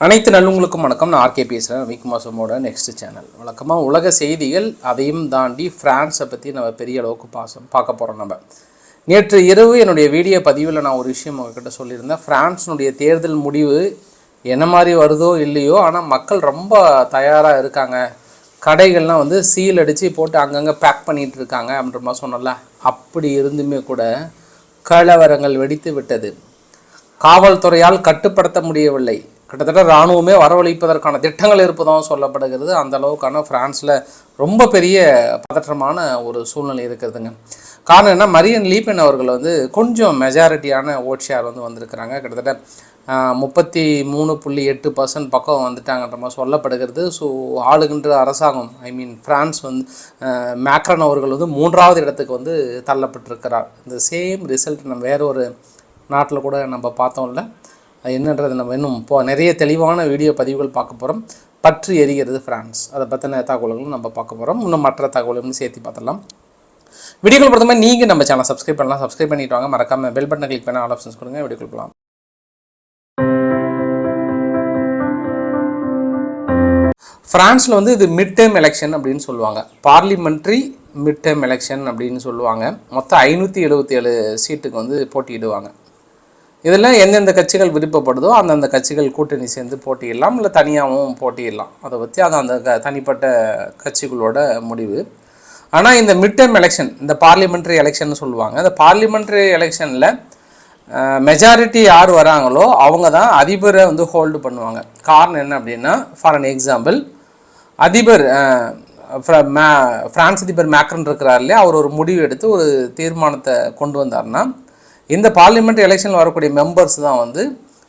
அனைத்து நல்லுங்களுக்கும் வணக்கம். நான் ஆர்கே பேசுகிறேன் விக்மாசமோட நெக்ஸ்ட் சேனல் வழக்கமாக உலக செய்திகள் அதையும் தாண்டி ஃப்ரான்ஸை பற்றி நம்ம பெரிய அளவுக்கு பாசம் பார்க்க போகிறோம் நம்ம. நேற்று இரவு என்னுடைய வீடியோ பதிவில் நான் ஒரு விஷயம் உங்ககிட்ட சொல்லியிருந்தேன். ஃப்ரான்ஸினுடைய தேர்தல் முடிவு என்ன மாதிரி வருதோ இல்லையோ ஆனால் மக்கள் ரொம்ப தயாராக இருக்காங்க. கடைகள்லாம் வந்து சீல் அடித்து போட்டு அங்கங்கே பேக் பண்ணிகிட்டு இருக்காங்க அப்படின்ற மாதிரி சொன்னல அப்படி இருந்துமே கூட கலவரங்கள் வெடித்து விட்டது. காவல்துறையால் கட்டுப்படுத்த முடியவில்லை. கிட்டத்தட்ட இராணுவமே வரவழைப்பதற்கான திட்டங்கள் இருப்பதாகவும் சொல்லப்படுகிறது. அந்த அளவுக்கான ஃப்ரான்ஸில் ரொம்ப பெரிய பதற்றமான ஒரு சூழ்நிலை இருக்கிறதுங்க காரணம் என்ன? மரியன் லீபன் அவர்கள் வந்து கொஞ்சம் மெஜாரிட்டியான ஓட் ஷேர் வந்து வந்திருக்கிறாங்க. கிட்டத்தட்ட முப்பத்தி மூணு புள்ளி எட்டு பர்சன்ட் பக்கம் வந்துட்டாங்கன்ற மாதிரி சொல்லப்படுகிறது. ஸோ ஆளுகின்ற அரசாங்கம் ஐ மீன் ஃப்ரான்ஸ் வந்து மேக்ரன் அவர்கள் வந்து மூன்றாவது இடத்துக்கு வந்து தள்ளப்பட்டிருக்கிறார். இந்த சேம் ரிசல்ட் நம்ம வேற ஒரு நாட்டில் கூட நம்ம பார்த்தோம்ல. அது என்னன்றது நம்ம இன்னும் இப்போ நிறைய தெளிவான வீடியோ பதிவுகள் பார்க்க போகிறோம் பற்று எரிகிறது ஃப்ரான்ஸ் அதை பற்றின தகவல்களும் நம்ம பார்க்க போகிறோம் இன்னும் மற்ற தகவல்களும் சேர்த்து பார்த்துடலாம். வீடியோக்கள் பொறுத்த மாதிரி நீங்கள் நம்ம சேனல் சப்ஸ்கிரைப் பண்ணலாம். சப்ஸ்கிரைப் பண்ணிட்டு வாங்க. மறக்காம பெல் பட்டனை கிளிக் பண்ண ஆல் ஆப்ஷன்ஸ் கொடுங்க. வீடியோக்கள் போகலாம் ஃப்ரான்ஸில் வந்து இது மிட் டேர்ம் எலெக்ஷன் அப்படின்னு சொல்லுவாங்க. பார்லிமெண்ட்ரி மிட் டேர்ம் எலெக்ஷன் அப்படின்னு சொல்லுவாங்க. மொத்தம் ஐநூற்றி எழுபத்தி ஏழு சீட்டுக்கு வந்து போட்டியிடுவாங்க. இதில் எந்தெந்த கட்சிகள் விருப்பப்படுதோ அந்தந்த கட்சிகள் கூட்டணி சேர்ந்து போட்டியிடலாம் இல்லை தனியாகவும் போட்டியிடலாம். அதை பற்றி அது அந்த க தனிப்பட்ட கட்சிகளோட முடிவு. ஆனால் இந்த மிட் டேர்ம் எலெக்ஷன் இந்த பார்லிமெண்ட்ரி எலெக்ஷன் சொல்லுவாங்க. இந்த பார்லிமெண்ட்ரி எலெக்ஷனில் மெஜாரிட்டி யார் வராங்களோ அவங்க தான் அதிபரை வந்து ஹோல்டு பண்ணுவாங்க. காரணம் என்ன அப்படின்னா ஃபார் அன் எக்ஸாம்பிள் அதிபர் ஃப்ரான்ஸ் ஃப்ர- மே- அதிபர் மேக்ரன் இருக்கிறார் இல்லையா? அவர் ஒரு முடிவு எடுத்து ஒரு தீர்மானத்தை கொண்டு வந்தார்னா இந்த பார்லிமெண்ட் எலெக்ஷனில் வரக்கூடிய மெம்பர்ஸ் தான் வந்து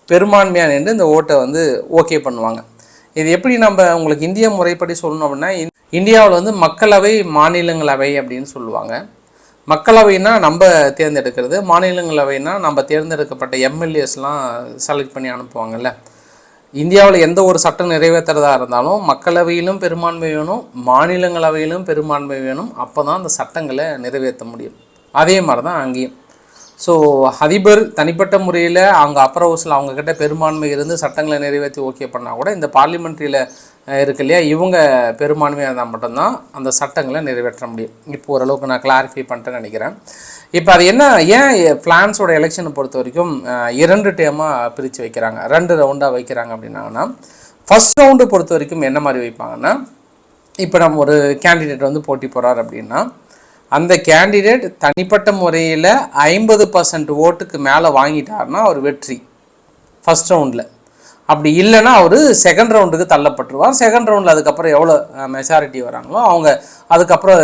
பெரும்பான்மையாக நின்று இந்த ஓட்டை வந்து ஓகே பண்ணுவாங்க. இது எப்படி நம்ம உங்களுக்கு இந்திய முறைப்படி சொல்லணும் அப்படின்னா இந்தியாவில் வந்து மக்களவை மாநிலங்களவை அப்படின்னு சொல்லுவாங்க. மக்களவைனா நம்ம தேர்ந்தெடுக்கிறது மாநிலங்களவைனா நம்ம தேர்ந்தெடுக்கப்பட்ட எம்எல்ஏஸ்லாம் செலக்ட் பண்ணி அனுப்புவாங்கல்ல. இந்தியாவில் எந்த ஒரு சட்டம் நிறைவேற்றுறதா இருந்தாலும் மக்களவையிலும் பெரும்பான்மை வேணும் மாநிலங்களவையிலும் பெரும்பான்மை வேணும். அப்போ தான் அந்த சட்டங்களை நிறைவேற்ற முடியும். அதே மாதிரி தான் அங்கேயும். ஸோ அதிபர் தனிப்பட்ட முறையில் அவங்க அப்பர் ஹவுஸில் அவங்கக்கிட்ட பெரும்பான்மை இருந்து சட்டங்களை நிறைவேற்றி ஓகே பண்ணால் கூட இந்த பார்லிமெண்ட்ரியில் இருக்கு இல்லையா? இவங்க பெரும்பான்மையாக இருந்தால் மட்டும்தான் அந்த சட்டங்களை நிறைவேற்ற முடியும். இப்போ ஓரளவுக்கு நான் கிளாரிஃபை பண்ணிட்டேன்னு நினைக்கிறேன். இப்போ அது என்ன ஏன் பிளான்ஸோட எலெக்ஷனை பொறுத்த வரைக்கும் இரண்டு டேமாக பிரித்து வைக்கிறாங்க. ரெண்டு ரவுண்டாக வைக்கிறாங்க அப்படின்னாங்கன்னா ஃபஸ்ட் ரவுண்டு பொறுத்த வரைக்கும் என்ன மாதிரி வைப்பாங்கன்னா இப்போ நம்ம ஒரு கேண்டிடேட் வந்து போட்டி போகிறார் அப்படின்னா அந்த கேண்டிடேட் தனிப்பட்ட முறையில் ஐம்பது பர்சன்ட் ஓட்டுக்கு மேலே வாங்கிட்டாருன்னா அவர் வெற்றி. ஃபர்ஸ்ட் ரவுண்டில் அப்படி இல்லைன்னா அவர் செகண்ட் ரவுண்டுக்கு தள்ளப்பட்டுருவார். செகண்ட் ரவுண்டில் அதுக்கப்புறம் எவ்வளோ மெஜாரிட்டி வராங்களோ அவங்க அதுக்கப்புறம்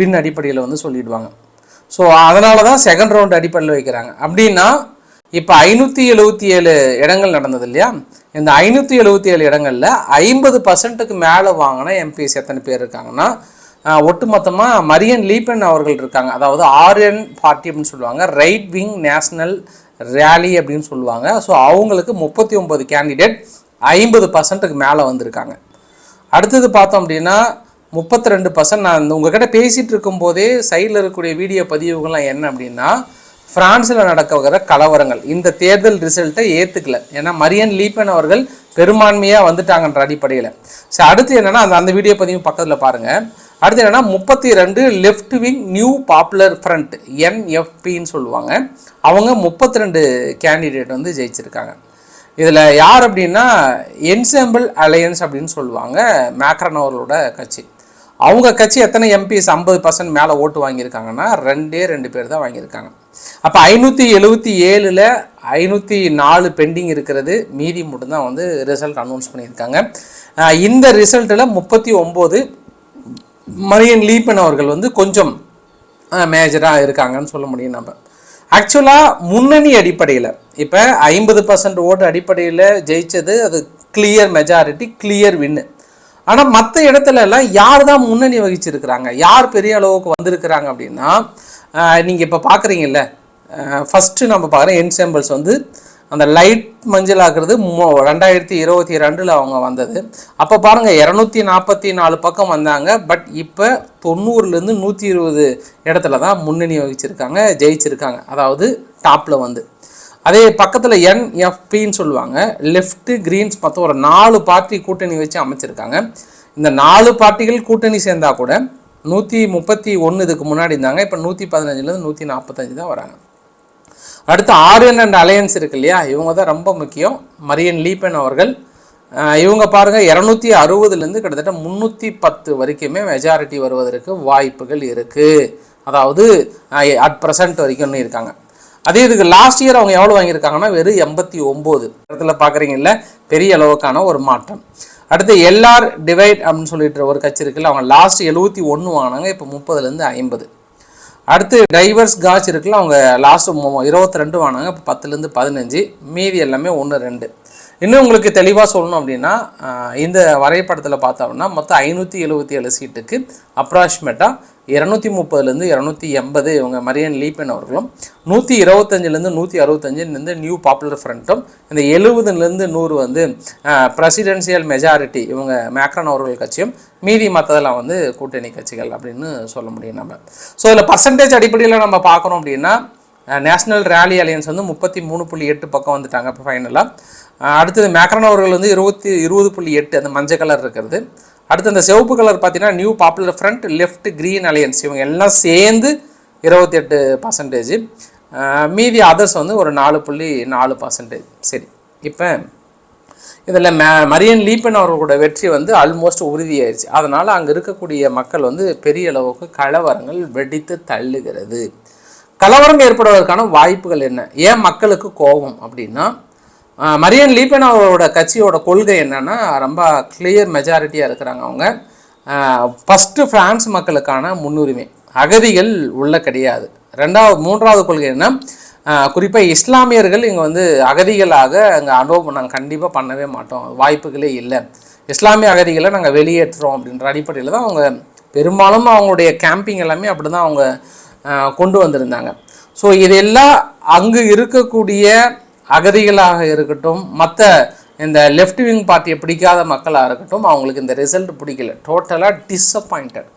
வின் அடிப்படையில் வந்து சொல்லிடுவாங்க. ஸோ அதனால தான் செகண்ட் ரவுண்டு அடிப்படையில் வைக்கிறாங்க. அப்படின்னா இப்போ ஐநூற்றி எழுபத்தி ஏழு இடங்கள் நடந்தது இல்லையா? இந்த ஐநூற்றி எழுபத்தி ஏழு இடங்களில் ஐம்பது பர்சன்ட்டுக்கு மேலே வாங்கின எம்பிஎஸ் எத்தனை பேர் இருக்காங்கன்னா ஒட்டுமொத்தமாக மரியன் லீபன் அவர்கள் இருக்காங்க. அதாவது ஆர்என் பார்ட்டி அப்படின்னு சொல்லுவாங்க. ரைட் விங் நேஷனல் ரேலி அப்படின்னு சொல்லுவாங்க. ஸோ அவங்களுக்கு முப்பத்தி ஒம்பது கேண்டிடேட் ஐம்பது பர்சன்ட்டுக்கு மேலே வந்திருக்காங்க. அடுத்தது பார்த்தோம் அப்படின்னா முப்பத்தி ரெண்டு பர்சன்ட் நான் இந்த உங்ககிட்ட பேசிகிட்டு இருக்கும்போதே சைடில் இருக்கக்கூடிய வீடியோ பதிவுகள்லாம் என்ன அப்படின்னா பிரான்ஸில் நடக்கிற கலவரங்கள். இந்த தேர்தல் ரிசல்ட்டை ஏற்றுக்கல ஏன்னா மரியன் லீப்பன் அவர்கள் பெரும்பான்மையாக வந்துட்டாங்கன்ற அடிப்படையில். ஸோ அடுத்து என்னென்னா அந்த அந்த வீடியோ பதிவு பக்கத்தில் பாருங்கள் அடுத்து என்னன்னா முப்பத்தி ரெண்டு left wing new popular front என்எஃபின்னு சொல்லுவாங்க. அவங்க முப்பத்தி ரெண்டு கேண்டிடேட் வந்து ஜெயிச்சிருக்காங்க. இதில் யார் அப்படின்னா என்செம்பிள் அலையன்ஸ் அப்படின்னு சொல்லுவாங்க மேக்ரன் அவர்களோட கட்சி. அவங்க கட்சி எத்தனை எம்பிஸ் ஐம்பது பர்சன்ட் மேலே ஓட்டு வாங்கியிருக்காங்கன்னா ரெண்டே ரெண்டு பேர் தான் வாங்கியிருக்காங்க. அப்போ ஐநூற்றி எழுபத்தி ஏழில் ஐநூற்றி நாலு பெண்டிங் இருக்கிறது. மீதி மட்டும்தான் வந்து ரிசல்ட் அனௌன்ஸ் பண்ணியிருக்காங்க. இந்த ரிசல்ட்டில் முப்பத்தி ஒம்பது மரியன் லீப்பன் அவர்கள் வந்து கொஞ்சம் மேஜராக இருக்காங்கன்னு சொல்ல முடியும் நம்ம. ஆக்சுவலாக முன்னணி அடிப்படையில் இப்போ ஐம்பது பர்சன்ட் ஓட்டு அடிப்படையில் ஜெயித்தது அது கிளியர் மெஜாரிட்டி கிளியர் வின்னு ஆனால் மற்ற இடத்துல எல்லாம் யார் தான் முன்னணி வகிச்சிருக்கிறாங்க? யார் பெரிய அளவுக்கு வந்திருக்கிறாங்க அப்படின்னா நீங்கள் இப்போ பார்க்குறீங்கல்ல ஃபஸ்ட்டு நம்ம பார்க்குற என்சாம்பிள்ஸ் வந்து அந்த லைட் மஞ்சள் ஆக்குறது மோ ரெண்டாயிரத்தி இருபத்தி ரெண்டில் அவங்க வந்தது. அப்போ பாருங்கள் இரநூத்தி நாற்பத்தி நாலு பக்கம் வந்தாங்க. பட் இப்போ தொண்ணூறுலேருந்து நூற்றி இருபது இடத்துல தான் முன்னணி வகிச்சிருக்காங்க ஜெயிச்சிருக்காங்க. அதாவது டாப்பில் வந்து. அதே பக்கத்தில் என்எஃபின்னு சொல்லுவாங்க. லெஃப்ட்டு கிரீன்ஸ் மொத்தம் ஒரு நாலு பார்ட்டி கூட்டணி வச்சு அமைச்சிருக்காங்க. இந்த நாலு பார்ட்டிகள் கூட்டணி சேர்ந்தால் கூட நூற்றி முப்பத்தி ஒன்று இதுக்கு முன்னாடி இருந்தாங்க. இப்போ நூற்றி பதினஞ்சுலேருந்து நூற்றி நாற்பத்தஞ்சு தான் வராங்க. அடுத்து ஆரியன் அண்ட் அலையன்ஸ் இருக்கு இல்லையா? இவங்க தான் ரொம்ப முக்கியம். மரியன் லீபன் அவர்கள் இவங்க பாருங்க இரநூத்தி அறுபதுலேருந்து கிட்டத்தட்ட முந்நூற்றி பத்து வரைக்குமே மெஜாரிட்டி வருவதற்கு வாய்ப்புகள் இருக்குது அதாவது அட் ப்ரெசன்ட் வரைக்கும்னு இருக்காங்க. அதே இதுக்கு லாஸ்ட் இயர் அவங்க எவ்வளோ வாங்கியிருக்காங்கன்னா வெறும் எண்பத்தி ஒம்பது. இடத்துல பார்க்குறீங்கல்ல பெரிய அளவுக்கான ஒரு மாற்றம். அடுத்து எல்ஆர் டிவைட் அப்படின்னு சொல்லிட்டு ஒரு கட்சி இருக்குல்ல அவங்க லாஸ்ட் எழுபத்தி ஒன்று வாங்கினாங்க இப்போ முப்பதுலேருந்து ஐம்பது. அடுத்து டிரைவர்ஸ் காட்ச் இருக்குல்ல அவங்க லாஸ்ட் இருபத்தி ரெண்டு வாங்கினாங்க இப்போ பத்துலேருந்து பதினஞ்சு. மீதி எல்லாமே ஒன்று ரெண்டு. இன்னும் உங்களுக்கு தெளிவாக சொல்லணும் அப்படின்னா இந்த வரைபடத்தில் பார்த்தோம்னா மொத்தம் ஐநூற்றி எழுபத்தி ஏழு சீட்டுக்கு அப்ராக்சிமேட்டாக இரநூத்தி முப்பதுலேருந்து இரநூத்தி எண்பது இவங்க மரியன் லீப்பன் அவர்களும் நூற்றி இருபத்தஞ்சிலேருந்து நூற்றி அறுபத்தஞ்சுலேருந்து நியூ பாப்புலர் ஃப்ரண்ட்டும் இந்த எழுபதுலேருந்து நூறு வந்து பிரசிடென்சியல் மெஜாரிட்டி இவங்க மேக்ரான் அவர்கள் கட்சியும் மீதி மற்றதெல்லாம் வந்து கூட்டணி கட்சிகள் அப்படின்னு சொல்ல முடியும் நம்ம. ஸோ இதில் பர்சன்டேஜ் அடிப்படையில் நம்ம பார்க்குறோம் அப்படின்னா நேஷனல் ரேலி அலையன்ஸ் வந்து முப்பத்தி மூணு புள்ளி எட்டு பக்கம் வந்துட்டாங்க இப்போ ஃபைனலாக அடுத்தது மேக்ரான் அவர்கள் வந்து இருபத்தி இருபது புள்ளி எட்டு அந்த மஞ்சள் கலர் இருக்கிறது. அடுத்து அந்த சிவப்பு கலர் பார்த்தீங்கன்னா new popular front left green alliance இவங்க எல்லாம் சேர்ந்து இருபத்தி எட்டு பர்சன்டேஜ் மீதி அதர்ஸ் வந்து ஒரு நாலு புள்ளி நாலு பர்சன்டேஜ் சரி இப்போ இதில் மே மரியன் லீப்பன் அவர்களோட வெற்றி வந்து ஆல்மோஸ்ட் உறுதியாயிருச்சு. அதனால் அங்கே இருக்கக்கூடிய மக்கள் வந்து பெரிய அளவுக்கு கலவரங்கள் வெடித்து தள்ளுகிறது. கலவரம் ஏற்படுவதற்கான வாய்ப்புகள் என்ன? ஏன் மக்களுக்கு கோபம் அப்படின்னா மரியன் லீபன் அவரோட கட்சியோட கொள்கை என்னென்னா ரொம்ப கிளியர் மெஜாரிட்டியாக இருக்கிறாங்க அவங்க. ஃபஸ்ட்டு ஃப்ரான்ஸ் மக்களுக்கான முன்னுரிமை. அகதிகள் உள்ள கிடையாது. ரெண்டாவது மூன்றாவது கொள்கை என்ன? குறிப்பாக இஸ்லாமியர்கள் இங்கே வந்து அகதிகளாக அங்கே அனுபவம் நாங்கள் கண்டிப்பாக பண்ணவே மாட்டோம். வாய்ப்புகளே இல்லை. இஸ்லாமிய அகதிகளை நாங்கள் வெளியேற்றுறோம் அப்படின்ற அடிப்படையில் தான் அவங்க பெரும்பாலும் அவங்களுடைய கேம்பிங் எல்லாமே அப்படி தான் அவங்க கொண்டு வந்திருந்தாங்க. ஸோ இதெல்லாம் அங்கு இருக்கக்கூடிய அகதிகளாக இருக்கட்டும் மற்ற இந்த லெஃப்ட் விங் பார்ட்டியை பிடிக்காத மக்களாக இருக்கட்டும் அவங்களுக்கு இந்த ரிசல்ட் பிடிக்கல. டோட்டலாக டிஸப்பாயிண்டட்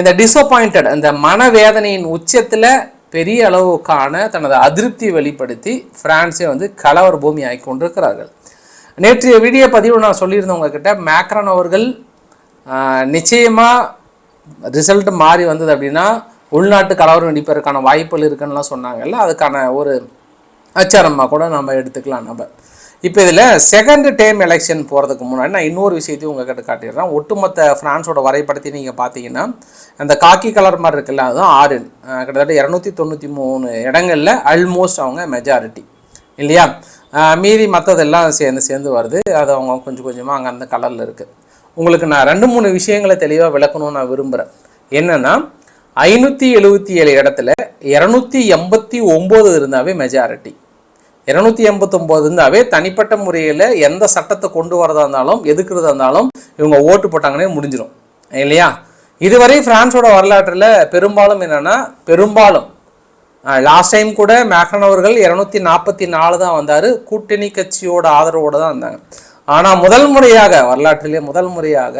இந்த டிஸப்பாயிண்டட் இந்த மனவேதனையின் உச்சத்தில் பெரிய அளவுக்கான தனது அதிருப்தியை வெளிப்படுத்தி பிரான்ஸை வந்து கலவர பூமி ஆகி கொண்டிருக்கிறார்கள். நேற்றைய வீடியோ பதிவு நான் சொல்லியிருந்தவங்கக்கிட்ட மேக்ரான் அவர்கள் நிச்சயமாக ரிசல்ட் மாறி வந்தது அப்படின்னா உள்நாட்டு கலவரம் வெடிப்பதற்கான வாய்ப்புகள் இருக்குன்னுலாம் சொன்னாங்கல்ல அதுக்கான ஒரு அச்சாரமாக கூட நம்ம எடுத்துக்கலாம் நம்ம. இப்போ இதில் செகண்ட் டேம் எலெக்ஷன் போகிறதுக்கு முன்னாடி நான் இன்னொரு விஷயத்தையும் உங்ககிட்ட காட்டிடுறேன். ஒட்டுமொத்த ஃப்ரான்ஸோட வரைபடத்தை நீங்கள் பார்த்தீங்கன்னா அந்த காக்கி கலர் மாதிரி இருக்குல்ல அதுதான் ஆறு கிட்டத்தட்ட இரநூத்தி தொண்ணூற்றி மூணு இடங்களில் ஆல்மோஸ்ட் அவங்க மெஜாரிட்டி இல்லையா? மீதி மற்றதெல்லாம் சேர்ந்து சேர்ந்து வருது. அது அவங்க கொஞ்சம் கொஞ்சமாக அங்கே அந்த கலரில் இருக்குது உங்களுக்கு நான் ரெண்டு மூணு விஷயங்களை தெளிவாக விளக்கணும்னு நான் விரும்புகிறேன் என்னென்னா ஐநூற்றி எழுபத்தி ஏழு இடத்துல இரநூத்தி எண்பத்தி ஒம்பது இருந்தாவே மெஜாரிட்டி இரநூத்தி எண்பத்தொம்போது இருந்தாவே தனிப்பட்ட முறையில் எந்த சட்டத்தை கொண்டு வரதா இருந்தாலும் எதுக்குறதா இருந்தாலும் இவங்க ஓட்டு போட்டாங்கன்னே முடிஞ்சிடும் இல்லையா? இதுவரை பிரான்ஸோட வரலாற்றில் பெரும்பாலும் என்னென்னா பெரும்பாலும் லாஸ்ட் டைம் கூட மேக்ரன் அவர்கள் இரநூத்தி நாற்பத்தி நாலு தான் வந்தார். கூட்டணி கட்சியோட ஆதரவோடு தான் வந்தாங்க. ஆனால் முதல் முறையாக வரலாற்றிலே முதல் முறையாக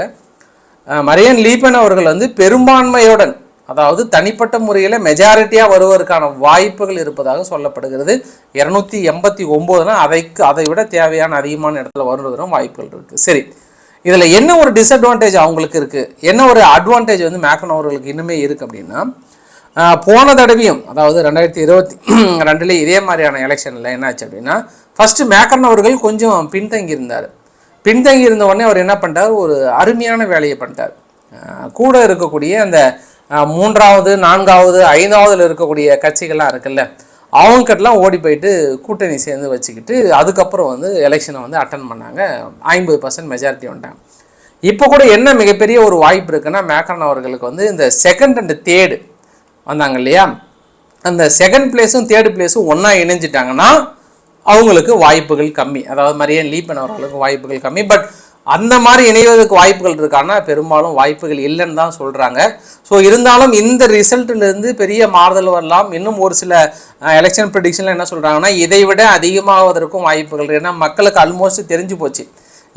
மரியன் லீபன் அவர்கள் வந்து பெரும்பான்மையுடன் அதாவது தனிப்பட்ட முறையில் மெஜாரிட்டியாக வருவதற்கான வாய்ப்புகள் இருப்பதாக சொல்லப்படுகிறது. இரநூத்தி எண்பத்தி ஒம்போதுனா அதைக்கு அதை விட தேவையான அதிகமான இடத்துல வருவதற்கும் வாய்ப்புகள் இருக்குது சரி. இதில் என்ன ஒரு டிஸ்அட்வான்டேஜ் அவங்களுக்கு இருக்குது என்ன ஒரு அட்வான்டேஜ் வந்து மேக்கன் அவர்களுக்கு இன்னுமே இருக்குது அப்படின்னா போன தடவையும் அதாவது ரெண்டாயிரத்தி இருபத்தி ரெண்டுலேயும் இதே மாதிரியான எலெக்ஷனில் என்னாச்சு அப்படின்னா ஃபஸ்ட்டு மேக்கன் அவர்கள் கொஞ்சம் பின்தங்கி இருந்தார். பின்தங்கி இருந்த உடனே அவர் என்ன பண்ணிட்டார்? ஒரு அருமையான வேலையை பண்ணிட்டார். கூட இருக்கக்கூடிய அந்த மூன்றாவது நான்காவது ஐந்தாவதுல இருக்கக்கூடிய கட்சிகள்லாம் இருக்குல்ல அவங்ககிட்டலாம் ஓடி போயிட்டு கூட்டணி சேர்ந்து வச்சுக்கிட்டு அதுக்கப்புறம் வந்து எலெக்ஷனை வந்து அட்டன் பண்ணாங்க. ஐம்பது பர்சன்ட் மெஜாரிட்டி வந்துட்டாங்க. இப்போ கூட என்ன மிகப்பெரிய ஒரு வாய்ப்பு இருக்குன்னா மேக்கரன் அவர்களுக்கு வந்து இந்த செகண்ட் அண்ட் தேர்டு வந்தாங்க இல்லையா? அந்த செகண்ட் பிளேஸும் தேர்டு பிளேஸும் ஒன்றா இணைஞ்சிட்டாங்கன்னா அவங்களுக்கு வாய்ப்புகள் கம்மி. அதாவது மாதிரியே லீப்பன் அவர்களுக்கு வாய்ப்புகள் கம்மி. பட் அந்த மாதிரி இணைவதற்கு வாய்ப்புகள் இருக்கான்னா பெரும்பாலும் வாய்ப்புகள் இல்லைன்னு தான் சொல்கிறாங்க ஸோ இருந்தாலும் இந்த ரிசல்ட்டிலேருந்து பெரிய மாறுதல் வரலாம். இன்னும் ஒரு சில எலெக்ஷன் ப்ரிடிக்ஷனில் என்ன சொல்கிறாங்கன்னா இதை விட அதிகமாவதற்கும் வாய்ப்புகள் ஏன்னா மக்களுக்கு ஆல்மோஸ்ட் தெரிஞ்சு போச்சு.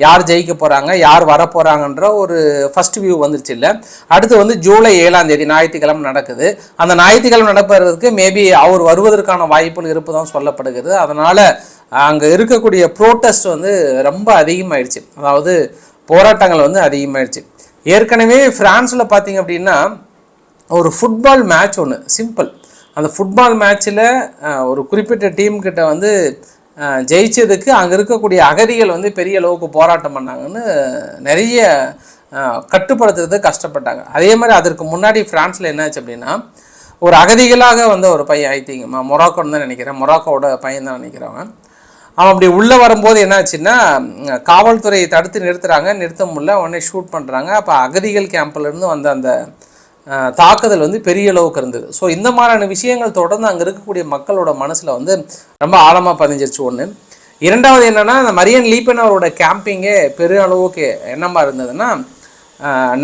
யார் ஜெயிக்க போகிறாங்க யார் வர போகிறாங்கன்ற ஒரு ஃபர்ஸ்ட் வியூ வந்துருச்சு இல்லை. அடுத்து வந்து ஜூலை ஏழாம் தேதி ஞாயிற்றுக்கிழமை நடக்குது. அந்த ஞாயிற்றுக்கிழமை நடப்பதற்கு மேபி அவர் வருவதற்கான வாய்ப்புகள் இருப்பதான் சொல்லப்படுகிறது. அதனால் அங்கே இருக்கக்கூடிய ப்ரோட்டஸ்ட் வந்து ரொம்ப அதிகமாயிடுச்சு. அதாவது போராட்டங்கள் வந்து அதிகமாயிடுச்சு. ஏற்கனவே ஃப்ரான்ஸில் பார்த்தீங்க அப்படின்னா ஒரு ஃபுட்பால் மேட்ச் ஒன்று சிம்பிள் அந்த ஃபுட்பால் மேட்ச்சில் ஒரு குறிப்பிட்ட டீம் கிட்ட வந்து ஜெயிச்சதுக்கு அங்கே இருக்கக்கூடிய அகதிகள் வந்து பெரிய அளவுக்கு போராட்டம் பண்ணாங்கன்னு நிறைய கட்டுப்படுத்துறது கஷ்டப்பட்டாங்க. அதே மாதிரி அதற்கு முன்னாடி ஃப்ரான்ஸில் என்னாச்சு அப்படின்னா ஒரு அகதிகளாக வந்த ஒரு பையன் ஐ திங்க் மொராக்கோன்னு தான் நினைக்கிறேன். மொராக்கோவோட பையன் தான் நினைக்கிறவன். அவன் அப்படி உள்ளே வரும்போது என்னாச்சுன்னா காவல்துறையை தடுத்து நிறுத்துகிறாங்க நிறுத்த முடியல. உடனே ஷூட் பண்ணுறாங்க அப்போ அகதிகள் கேம்ப்லேருந்து வந்த அந்த தாக்குதல் வந்து பெரிய அளவுக்கு இருந்தது. ஸோ இந்த மாதிரியான விஷயங்கள் தொடர்ந்து அங்கே இருக்கக்கூடிய மக்களோட மனசில் வந்து ரொம்ப ஆழமாக பதிஞ்சிருச்சு ஒன்று இரண்டாவது என்னென்னா அந்த மரியன் லீப்பன் அவரோட கேம்பிங்கே பெரிய அளவுக்கு என்னமா இருந்ததுன்னா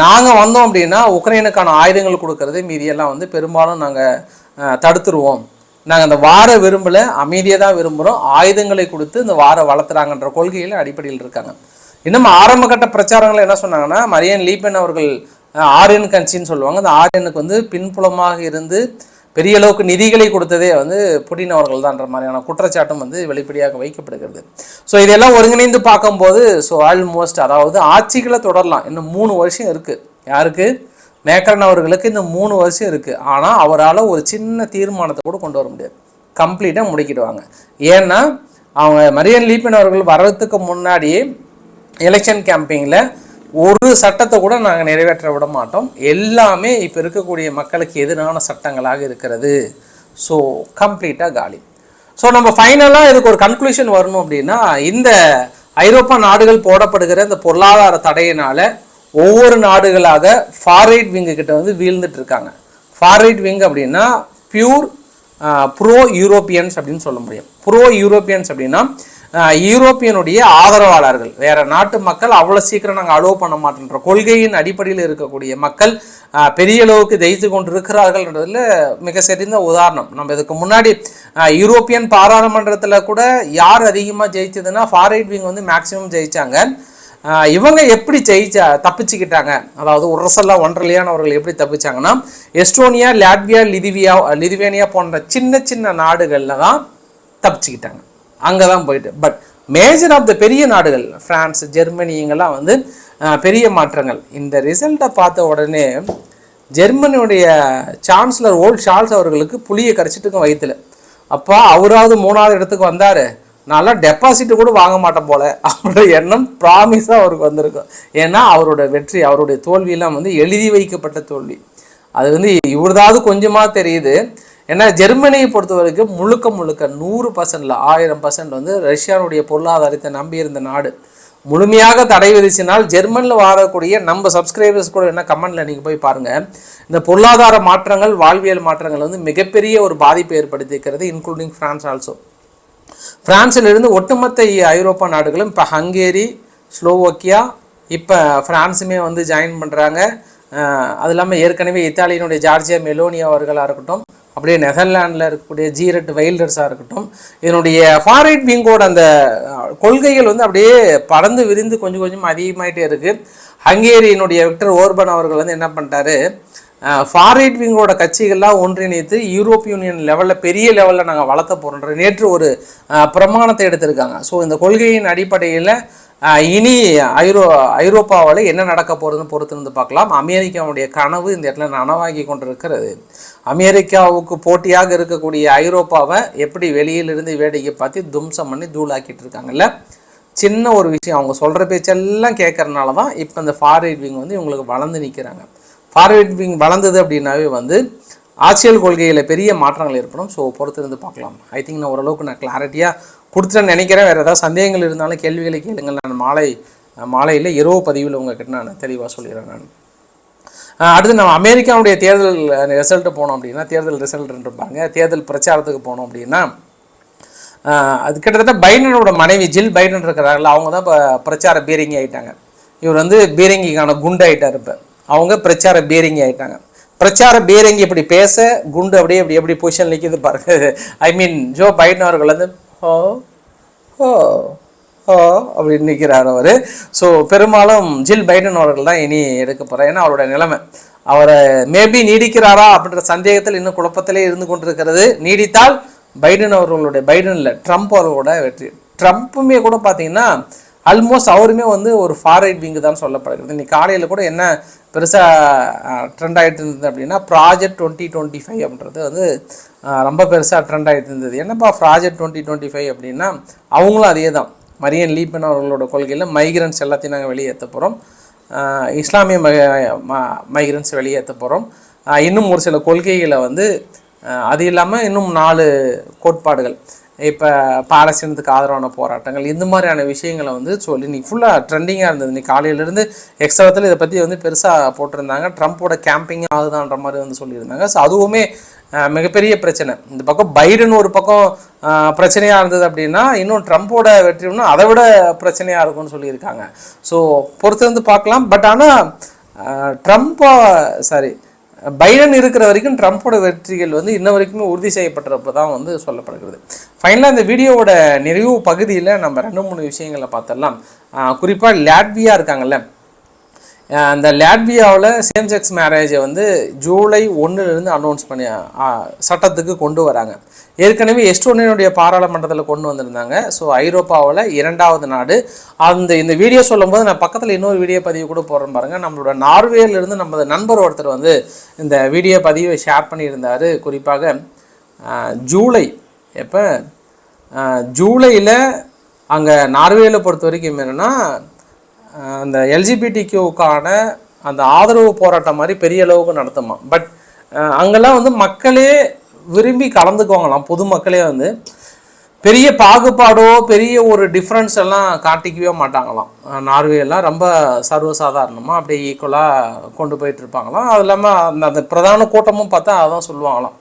நாங்கள் வந்தோம் அப்படின்னா உக்ரைனுக்கான ஆயுதங்கள் கொடுக்கறது மீதியெல்லாம் வந்து பெரும்பாலும் நாங்கள் தடுத்துருவோம். நாங்கள் அந்த வார விரும்பல அமைதியை தான் விரும்புகிறோம் ஆயுதங்களை கொடுத்து இந்த வார வளர்த்துறாங்கன்ற கொள்கையில் அடிப்படையில் இருக்காங்க. இன்னும் ஆரம்ப கட்ட பிரச்சாரங்கள் என்ன சொன்னாங்கன்னா மரியன் லீபன் அவர்கள் ஆரியன் கட்சின்னு சொல்லுவாங்க. அந்த ஆரியனுக்கு வந்து பின்புலமாக இருந்து பெரிய அளவுக்கு நிதிகளை கொடுத்ததே வந்து புடின் அவர்கள் தான்ற மாதிரியான குற்றச்சாட்டும் வந்து வெளிப்படையாக வைக்கப்படுகிறது. ஸோ இதெல்லாம் ஒருங்கிணைந்து பார்க்கும்போது ஸோ ஆல்மோஸ்ட் அதாவது ஆட்சிகளை தொடரலாம். இன்னும் மூணு வருஷம் இருக்குது யாருக்கு? மேக்கரன் அவர்களுக்கு இந்த மூணு வருஷம் இருக்குது ஆனால் அவரால் ஒரு சின்ன தீர்மானத்தை கூட கொண்டு வர முடியாது. கம்ப்ளீட்டாக முடிக்கிடுவாங்க. ஏன்னா அவங்க மரியன் லீப்பன் அவர்கள் வர்றதுக்கு முன்னாடியே எலெக்ஷன் கேம்பெயினில் ஒரு சட்டத்தை கூட நாங்கள் நிறைவேற்ற விட மாட்டோம். எல்லாமே இப்போ இருக்கக்கூடிய மக்களுக்கு எதிரான சட்டங்களாக இருக்கிறது. ஸோ கம்ப்ளீட்டாக காலி. ஸோ நம்ம ஃபைனலாக இதுக்கு ஒரு கன்க்ளூஷன் வரணும் அப்படின்னா இந்த ஐரோப்பா நாடுகள் போடப்படுகிற இந்த பொருளாதார தடையினால் ஒவ்வொரு நாடுகளாக ஃபார்ரைட் விங்கு கிட்ட வந்து வீழ்ந்துட்டு இருக்காங்க. ஃபார்ரைட் விங் அப்படின்னா பியூர் ப்ரோ யூரோப்பியன்ஸ் அப்படின்னு சொல்ல முடியும். ப்ரோ யூரோப்பியன்ஸ் அப்படின்னா யூரோப்பியனுடைய ஆதரவாளர்கள். வேற நாட்டு மக்கள் அவ்வளோ சீக்கிரம் நாங்கள் அலோவ் பண்ண மாட்டோன்ற கொள்கையின் அடிப்படையில் இருக்கக்கூடிய மக்கள் பெரிய அளவுக்கு ஜெயித்து கொண்டிருக்கிறார்கள்ன்றதுல மிக சரிந்த உதாரணம். நம்ம இதுக்கு முன்னாடி யூரோப்பியன் பாராளுமன்றத்தில் கூட யார் அதிகமாக ஜெயிச்சதுன்னா ஃபாரைட் விங் வந்து மேக்சிமம் ஜெயிச்சாங்க. இவங்க எப்படி ஜெயிச்சா தப்பிச்சுக்கிட்டாங்க. அதாவது உரசல்லா ஒன்றலையானவர்கள் எப்படி தப்பிச்சாங்கன்னா எஸ்டோனியா லாட்வியா லிதுவியா லிதுவேனியா போன்ற சின்ன சின்ன நாடுகளில் தான் தப்பிச்சுக்கிட்டாங்க. அங்கே தான் போயிட்டு. பட் மேஜர் ஆஃப் த பெரிய நாடுகள் ஃப்ரான்ஸ் ஜெர்மனி இங்கெல்லாம் வந்து பெரிய மாற்றங்கள். இந்த ரிசல்ட்டை பார்த்த உடனே ஜெர்மனியுடைய சான்சலர் ஓல்ட் ஷால்ஸ் அவர்களுக்கு புளியை கரைச்சிட்டுக்கும் வயிற்றுல அப்பா அவராவது மூணாவது இடத்துக்கு வந்தார். நல்லா டெபாசிட்டு கூட வாங்க மாட்டேன் போல. அவரோட எண்ணம் ப்ராமிஸாக அவருக்கு வந்திருக்கும். ஏன்னா அவரோட வெற்றி அவருடைய தோல்வியெல்லாம் வந்து எழுதி வைக்கப்பட்ட தோல்வி. அது வந்து இவரதாவது கொஞ்சமாக தெரியுது. ஏன்னா ஜெர்மனியை பொறுத்த வரைக்கும் முழுக்க முழுக்க நூறு பர்சன்ட்ல ஆயிரம் பர்சன்ட் வந்து ரஷ்யாவுடைய பொருளாதாரத்தை நம்பியிருந்த நாடு. முழுமையாக தடை விதிச்சினால் ஜெர்மனில் வாழக்கூடிய நம்ம சப்ஸ்கிரைபர்ஸ் கூட என்ன கமெண்ட்ல நீங்கள் போய் பாருங்கள் இந்த பொருளாதார மாற்றங்கள் வாழ்வியல் மாற்றங்கள் வந்து மிகப்பெரிய ஒரு பாதிப்பை ஏற்படுத்தியிருக்கிறது இன்க்ளூடிங் ஃப்ரான்ஸ் ஆல்சோ பிரான்சிலிருந்து ஒட்டுமொத்த ஐரோப்பா நாடுகளும் இப்போ ஹங்கேரி ஸ்லோவோக்கியா இப்போ ஃப்ரான்ஸுமே வந்து ஜாயின் பண்ணுறாங்க அது இல்லாமல் ஏற்கனவே இத்தாலியினுடைய ஜார்ஜியா மெலோனியா அவர்களாக இருக்கட்டும் அப்படியே நெதர்லாண்டில் இருக்கக்கூடிய ஜீரட் வைல்டர்ஸாக இருக்கட்டும் இதனுடைய ஃபாரிட் விங்கோட அந்த கொள்கைகள் வந்து அப்படியே பறந்து விரிந்து கொஞ்சம் கொஞ்சம் அதிகமாகிட்டே இருக்குது ஹங்கேரியினுடைய விக்டர் ஓர்பன் அவர்கள் வந்து என்ன பண்ணிட்டாரு? ஃபாரிட் விங்கோட கட்சிகள்லாம் ஒன்றிணைத்து யூரோப் யூனியன் லெவலில் பெரிய லெவலில் நாங்கள் வளர்த்த போகிறோன்ற நேற்று ஒரு பிரமாணத்தை எடுத்திருக்காங்க. ஸோ இந்த கொள்கையின் அடிப்படையில் இனி ஐரோ ஐரோப்பாவில் என்ன நடக்க போகிறதுன்னு பொறுத்து இருந்து பார்க்கலாம். அமெரிக்காவுடைய கனவு இந்த இடத்துல நனவாகி கொண்டிருக்கிறது. அமெரிக்காவுக்கு போட்டியாக இருக்கக்கூடிய ஐரோப்பாவை எப்படி வெளியிலிருந்து வேடிக்கை பார்த்து தும்சம் பண்ணி தூளாக்கிட்டு இருக்காங்கல்ல? சின்ன ஒரு விஷயம் அவங்க சொல்கிற பேச்செல்லாம் கேட்கறனால தான் இப்போ இந்த ஃபார்வேர்ட் விங் வந்து இவங்களுக்கு வளர்ந்து நிற்கிறாங்க ஃபார்வேர்ட் விங் வளர்ந்தது அப்படின்னாவே வந்து ஆட்சியல் கொள்கையில் பெரிய மாற்றங்கள் ஏற்படும். ஸோ பொறுத்திருந்து பார்க்கலாம். ஐ திங்க் நான் ஓரளவுக்கு நான் கிளாரிட்டியாக கொடுத்துட்டேன்னு நினைக்கிறேன். வேறு ஏதாவது சந்தேகங்கள் இருந்தாலும் கேள்விகளை கேளுங்கள். நான் மாலை மாலையில் இரவு பதிவில் உங்ககிட்ட நான் தெளிவாக சொல்லிடுறேன் நான். அடுத்து நம்ம அமெரிக்காவுடைய தேர்தல் ரிசல்ட்டு போனோம் அப்படின்னா தேர்தல் ரிசல்ட் இருப்பாங்க தேர்தல் பிரச்சாரத்துக்கு போனோம் அப்படின்னா அது கிட்டத்தட்ட பைடனோட மனைவி ஜில் பைடன் இருக்கிறார்கள் அவங்க தான் இப்போ பிரச்சார பீரங்கி ஆகிட்டாங்க இவர் வந்து பீரங்கிக்கான குண்டு ஆயிட்டார் இப்போ. அவங்க பிரச்சார பீரங்கி ஆகிட்டாங்க பிரச்சார பீரங்கி இப்படி பேச குண்டு அப்படியே இப்படி எப்படி பொசிஷன் நிற்கிது பாருங்க. ஐ மீன் ஜோ பைடன் அவர்கள் வந்து ஓ ஓ அப்படின்னு நிற்கிறார் அவர். ஸோ பெரும்பாலும் ஜில் பைடன் அவர்கள் தான் இனி எடுக்க போகிறார் ஏன்னா அவருடைய நிலைமை. அவரை மேபி நீடிக்கிறாரா அப்படின்ற சந்தேகத்தில் இன்னும் குழப்பத்திலே இருந்து கொண்டிருக்கிறது. நீடித்தால் பைடன் அவர்களுடைய பைடன் இல்லை ட்ரம்ப் அவர்களோட வெற்றி. ட்ரம்ப்புமே கூட பார்த்தீங்கன்னா ஆல்மோஸ்ட் அவருமே வந்து ஒரு ஃபாரைட் விங்கு தான் சொல்லப்படுகிறது. இன்னைக்கு காலையில் கூட என்ன பெருசாக ட்ரெண்ட் ஆகிட்டு இருந்தது அப்படின்னா ப்ராஜெக்ட் டுவெண்ட்டி டுவெண்ட்டி ஃபைவ் அப்படின்றது வந்து ரொம்ப பெருசாக ட்ரெண்ட் ஆகிட்டு இருந்தது. என்னப்பா ப்ராஜெக்ட் டுவெண்ட்டி டுவெண்ட்டி ஃபைவ் அப்படின்னா அவங்களும் அதே தான் மரியன் லீப்பன் அவர்களோட கொள்கையில் மைக்ரன்ஸ் எல்லாத்தையும் நாங்கள் வெளியேற்ற போகிறோம் இஸ்லாமிய மைக்ரன்ஸ் வெளியேற்ற போகிறோம் இன்னும் ஒரு சில கொள்கைகளை வந்து அது இல்லாமல் இன்னும் நாலு கோட்பாடுகள். இப்போ பாலஸ்தீனத்துக்கு ஆதரவான போராட்டங்கள் இந்த மாதிரியான விஷயங்களை வந்து சொல்லி இன்னைக்கு ஃபுல்லாக ட்ரெண்டிங்காக இருந்தது. இன்னைக்கு காலையிலேருந்து எக்ஸ்ட்ராத்தில் இதை பற்றி வந்து பெருசாக போட்டிருந்தாங்க. ட்ரம்ப்போட கேம்பிங் ஆகுதான்ற மாதிரி வந்து சொல்லியிருந்தாங்க. ஸோ அதுவுமே மிகப்பெரிய பிரச்சனை. இந்த பக்கம் பைடன் ஒரு பக்கம் பிரச்சனையாக இருந்தது அப்படின்னா இன்னும் ட்ரம்ப்போட வெற்றி இன்னும் அதை விட பிரச்சனையாக இருக்கும்னு சொல்லியிருக்காங்க. ஸோ பொறுத்து வந்து பார்க்கலாம். பட் ஆனால் ட்ரம்ப்போ சாரி பைடன் இருக்கிற வரைக்கும் ட்ரம்ப்போட வெற்றிகள் வந்து இன்ன வரைக்குமே உறுதி செய்யப்பட்டிருப்ப தான் வந்து சொல்லப்படுகிறது. ஃபைனலாக இந்த வீடியோவோட நிறைவு பகுதியில் நம்ம ரெண்டு மூணு விஷயங்களை பார்த்துடலாம். குறிப்பாக லாட்வியா இருக்காங்கல்ல அந்த லாட்வியாவில் சேம் செக்ஸ் மேரேஜை வந்து ஜூலை ஒன்றுலேருந்து அனௌன்ஸ் பண்ணி சட்டத்துக்கு கொண்டு வராங்க. ஏற்கனவே எஸ்டோனியனுடைய பாராளுமன்றத்தில் கொண்டு வந்திருந்தாங்க. ஸோ ஐரோப்பாவில் இரண்டாவது நாடு. அந்த இந்த வீடியோ சொல்லும்போது நான் பக்கத்தில் இன்னொரு வீடியோ பதிவு கூட போடுறேன் பாருங்கள் நம்மளோட நார்வேலேருந்து நம்ம நண்பர் ஒருத்தர் வந்து இந்த வீடியோ பதிவை ஷேர் பண்ணியிருந்தார். குறிப்பாக ஜூலை. எப்போ? ஜூலையில் அங்கே நார்வேயில் பொறுத்த வரைக்கும் என்னென்னா அந்த அந்த எல்ஜிபிடிக்யூக்கான அந்த ஆதரவு போராட்டம் மாதிரி பெரிய அளவுக்கு நடத்துமா. பட் அங்கெல்லாம் வந்து மக்களே விரும்பி கலந்துக்குவாங்களாம். பொதுமக்களே வந்து பெரிய பாகுபாடோ பெரிய ஒரு டிஃப்ரென்ஸ் எல்லாம் காட்டிக்கவே மாட்டாங்களாம். நார்வேலாம் ரொம்ப சர்வசாதாரணமாக அப்படியே ஈக்குவலாக கொண்டு போயிட்டு இருப்பாங்களாம் அது இல்லாமல் அந்த அந்த பிரதான கூட்டமும் பார்த்தா அதான் சொல்லுவாங்களாம்.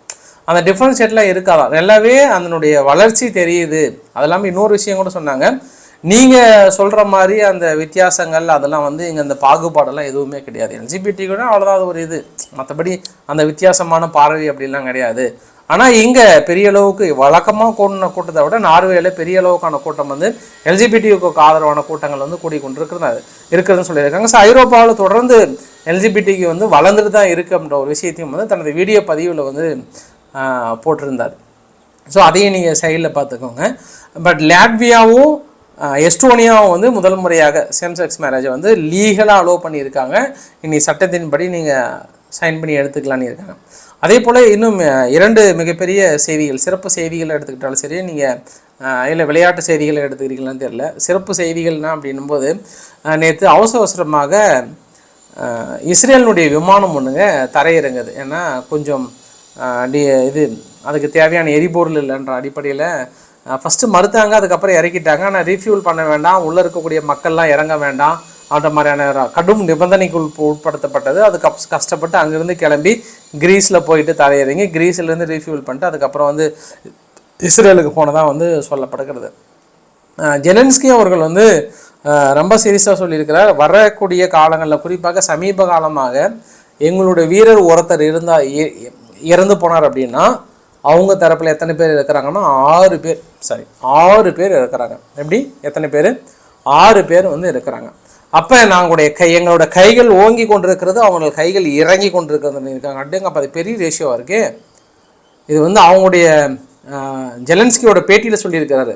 அந்த டிஃப்ரென்ஷியேட்லாம் இருக்காதான் நல்லாவே அதனுடைய வளர்ச்சி தெரியுது. அது இல்லாமல் இன்னொரு விஷயம் கூட சொன்னாங்க. நீங்கள் சொல்கிற மாதிரி அந்த வித்தியாசங்கள் அதெல்லாம் வந்து இங்கே அந்த பாகுபாடெல்லாம் எதுவுமே கிடையாது. எல்ஜிபிடி கூட அவ்வளோதான் அது ஒரு இது. மற்றபடி அந்த வித்தியாசமான பார்வை அப்படிலாம் கிடையாது. ஆனால் இங்கே பெரிய அளவுக்கு வழக்கமாக கூடின கூட்டத்தை விட நார்வேயில் பெரிய அளவுக்கான கூட்டம் வந்து எல்ஜிபிடிக்கு ஆதரவான கூட்டங்கள் வந்து கூடி கொண்டு இருக்கிறதா இருக்குதுன்னு சொல்லியிருக்காங்க. ஸோ ஐரோப்பாவில் தொடர்ந்து எல்ஜிபிடிக்கு வந்து வளர்ந்துட்டு தான் இருக்குது அப்படின்ற ஒரு விஷயத்தையும் வந்து தனது வீடியோ பதிவில் வந்து போட்டிருந்தார். ஸோ அதையும் நீங்கள் சைடில் பார்த்துக்கோங்க. பட் லாட்வியாவும் எஸ்டோனியாவும் வந்து முதல் முறையாக சேம் செக்ஸ் மேரேஜை வந்து லீகலாக அலோவ் பண்ணியிருக்காங்க. இனி சட்டத்தின்படி நீங்கள் சைன் பண்ணி எடுத்துக்கலான்னு இருக்காங்க. அதே போல் இன்னும் இரண்டு மிகப்பெரிய செய்திகள் சிறப்பு செய்திகள் எடுத்துக்கிட்டாலும் சரி நீங்கள் இல்லை விளையாட்டு செய்திகளை எடுத்துக்கிறீங்களான்னு தெரில சிறப்பு செய்திகள்னா அப்படின்னும்போது நேற்று அவசர அவசரமாக இஸ்ரேலினுடைய விமானம் ஒன்றுங்க தரையிறங்குது. ஏன்னா கொஞ்சம் டி இது அதுக்கு தேவையான எரிபொருள் இல்லைன்ற அடிப்படையில் ஃபஸ்ட்டு மறுத்தாங்க அதுக்கப்புறம் இறக்கிட்டாங்க. ஆனால் ரீஃபியூல் பண்ண வேண்டாம். உள்ளே இருக்கக்கூடிய மக்கள்லாம் இறங்க வேண்டாம். அந்த மாதிரியான கடும் நிபந்தனைக்குள் உட்படுத்தப்பட்டது. அதுக்கு அப் கஷ்டப்பட்டு அங்கேருந்து கிளம்பி கிரீஸில் போயிட்டு தரையிறங்கி கிரீஸ்லேருந்து ரீஃபியூல் பண்ணிட்டு அதுக்கப்புறம் வந்து இஸ்ரேலுக்கு போனதாக வந்து சொல்லப்படுகிறது. ஜெலன்ஸ்கி அவர்கள் வந்து ரொம்ப சீரியஸாக சொல்லியிருக்கிறார். வரக்கூடிய காலங்களில் குறிப்பாக சமீப காலமாக எங்களுடைய வீரர் ஒருத்தர் இருந்தால் இ- இறந்து போனார் அப்படின்னா அவங்க தரப்பில் எத்தனை பேர் இருக்கிறாங்கன்னா ஆறு பேர் சாரி ஆறு பேர் இருக்கிறாங்க எப்படி? எத்தனை பேர்? ஆறு பேர் வந்து இருக்கிறாங்க அப்போ நாங்களுடைய கை எங்களோட கைகள் ஓங்கி கொண்டிருக்கிறது அவங்களோட கைகள் இறங்கி கொண்டிருக்கிறது இருக்காங்க. அப்படிங்க அப்போ அது பெரிய ரேஷியோவாக இருக்குது இது வந்து அவங்களுடைய ஜெலன்ஸ்கியோட பேட்டியில் சொல்லியிருக்கிறாரு.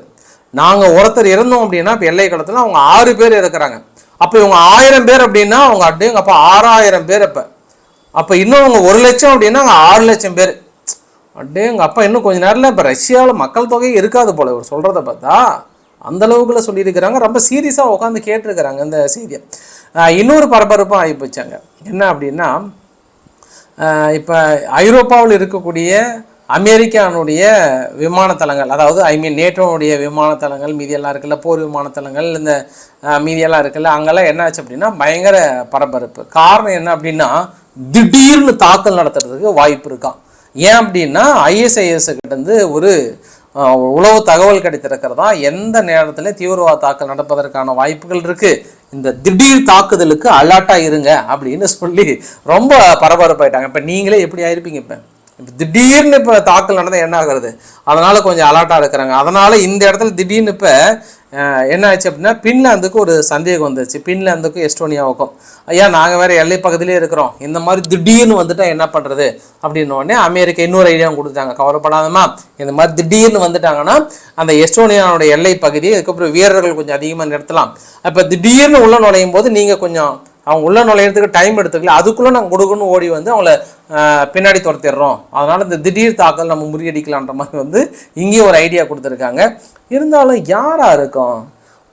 நாங்கள் ஒருத்தர் இறந்தோம் அப்படின்னா இப்போ எல்லை களத்தில் அவங்க ஆறு பேர் இருக்கிறாங்க அப்போ இவங்க ஆயிரம் பேர் அப்படின்னா அவங்க அப்படிங்க அப்போ ஆறாயிரம் பேர் அப்போ. அப்போ இன்னும் அவங்க ஒரு லட்சம் அப்படின்னா அவங்க ஆறு லட்சம் பேர். அப்படியே எங்கள் அப்பா இன்னும் கொஞ்சம் நேரத்தில் இப்போ ரஷ்யாவில் மக்கள் தொகை இருக்காது போல். இவர் சொல்கிறத பார்த்தா அந்தளவுக்குள்ள சொல்லியிருக்கிறாங்க. ரொம்ப சீரியஸாக உட்காந்து கேட்டிருக்கிறாங்க இந்த செய்தியை. இன்னொரு பரபரப்பும் ஆகி போச்சாங்க. என்ன அப்படின்னா இப்போ ஐரோப்பாவில் இருக்கக்கூடிய அமெரிக்கானுடைய விமானத்தளங்கள் அதாவது ஐ மீன் நேட்டோனுடைய விமானத்தளங்கள் மீதியெல்லாம் இருக்குல்ல போர் விமானத்தளங்கள் இந்த மீதியெல்லாம் இருக்குல்ல அங்கெல்லாம் என்ன ஆச்சு அப்படின்னா பயங்கர பரபரப்பு. காரணம் என்ன அப்படின்னா திடீர்னு தாக்கல் நடத்துறதுக்கு வாய்ப்பு இருக்கான் ஏன் அப்படின்னா ஐஎஸ்ஐஎஸ் கிட்டேருந்து ஒரு உளவு தகவல் கிடைத்திருக்கிறதா எந்த நேரத்தில் தீவிரவாத தாக்கல் நடப்பதற்கான வாய்ப்புகள் இருக்குது இந்த திடீர் தாக்குதலுக்கு அலர்ட்டாக இருங்க அப்படின்னு சொல்லி ரொம்ப பரபரப்பாயிட்டாங்க. இப்போ நீங்களே எப்படி ஆயிருப்பீங்க இப்போ? இப்போ திடீர்னு இப்போ தாக்கல் நடந்தால் என்ன ஆகுறது? அதனால் கொஞ்சம் அலர்ட்டாக இருக்கிறாங்க. அதனால் இந்த இடத்துல திடீர்னு இப்போ என்ன ஆச்சு அப்படின்னா பின்லாந்துக்கு ஒரு சந்தேகம் வந்துச்சு பின்லாந்துக்கும் எஸ்டோனியாவுக்கும். ஐயா நாங்கள் வேற எல்லை பகுதியிலே இருக்கிறோம். இந்த மாதிரி திடீர்னு வந்துட்டால் என்ன பண்ணுறது அப்படின்ன உடனே அமெரிக்கா இன்னொரு ஐடியாவும் கொடுத்தாங்க கவலைப்படாதமா இந்த மாதிரி திடீர்னு வந்துட்டாங்கன்னா அந்த எஸ்டோனியாவோட எல்லை பகுதியை அதுக்கப்புறம் வீரர்கள் கொஞ்சம் அதிகமாக நிறுத்தலாம். அப்போ திடீர்னு உள்ள நுழையும் போது நீங்கள் கொஞ்சம் அவங்க உள்ள நுழையிறதுக்கு டைம் எடுத்துக்கல. அதுக்குள்ளே நாங்கள் கொடுக்கணும் ஓடி வந்து அவங்கள பின்னாடி துரத்திடுறோம். அதனால் இந்த திடீர் தாக்கல் நம்ம முறியடிக்கலான்ற மாதிரி வந்து இங்கேயும் ஒரு ஐடியா கொடுத்துருக்காங்க. இருந்தாலும் யாராக இருக்கும்?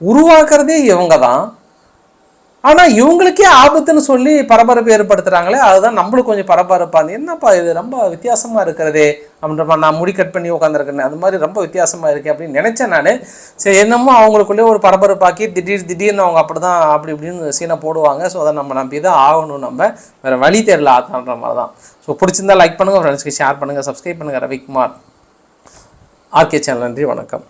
உருவாக்குறதே இவங்க தான் ஆனால் இவங்களுக்கே ஆபத்துன்னு சொல்லி பரபரப்பு ஏற்படுத்துகிறாங்களே அதுதான் நம்மளுக்கு கொஞ்சம் பரபரப்பாக என்னப்பா இது ரொம்ப வித்தியாசமாக இருக்கிறதே அப்படின்ற நான் முடி கட் பண்ணி உட்காந்துருக்கேன் அது மாதிரி ரொம்ப வித்தியாசமாக இருக்கே அப்படின்னு நினச்சேன் நான். சரி என்னமோ அவங்களுக்குள்ளே ஒரு பரபரப்பாக்கி திடீர் திடீர்னு அவங்க அப்படி தான் அப்படி இப்படின்னு சீனை போடுவாங்க. ஸோ அதை நம்ம நம்பி தான் ஆகணும் நம்ம. வேறு வழி தெரியல ஆத்தான்ற மாதிரி தான் ஸோ பிடிச்சிருந்தா லைக் பண்ணுங்கள் ஃப்ரெண்ட்ஸ்க்கு ஷேர் பண்ணுங்கள் சப்ஸ்கிரைப் பண்ணுங்கள் ரவிக்குமார் ஆர்கே சேனல் நன்றி வணக்கம்.